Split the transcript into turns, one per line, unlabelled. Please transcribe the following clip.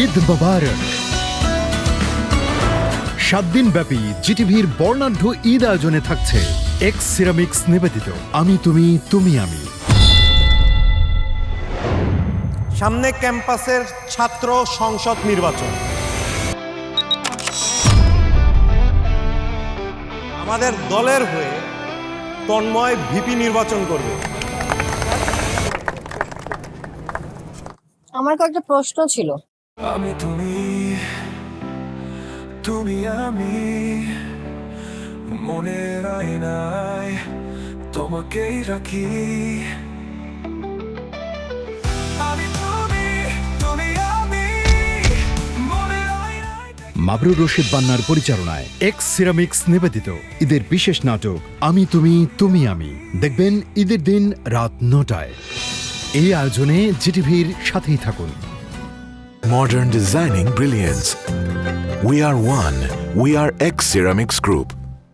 ঈদ মোবারক। সাত দিন ব্যাপী জিটিভির বর্ণাঢ্য ঈদ আয়োজনে থাকছে এক্স সিরামিক্স নিবেদিত। আমি তুমি তুমি আমি।
সামনে ক্যাম্পাসের ছাত্র সংসদ নির্বাচন। আমাদের দলের হয়ে তন্ময় ভিপি নির্বাচন করবে।
আমার কয়েকটা প্রশ্ন ছিল।
আমি তুমি তুমি আমি, মনের আয়নায় তোমাকেই রাখি।
মাবরুর রশিদ বান্নার পরিচালনায় এক্স সিরামিক্স নিবেদিত। ঈদের বিশেষ নাটক, আমি তুমি তুমি আমি। দেখবেন ঈদের দিন রাত নটায়। এই আয়োজনে জিটিভির সাথেই থাকুন।
Modern designing brilliance. We are one. We are X Ceramics Group.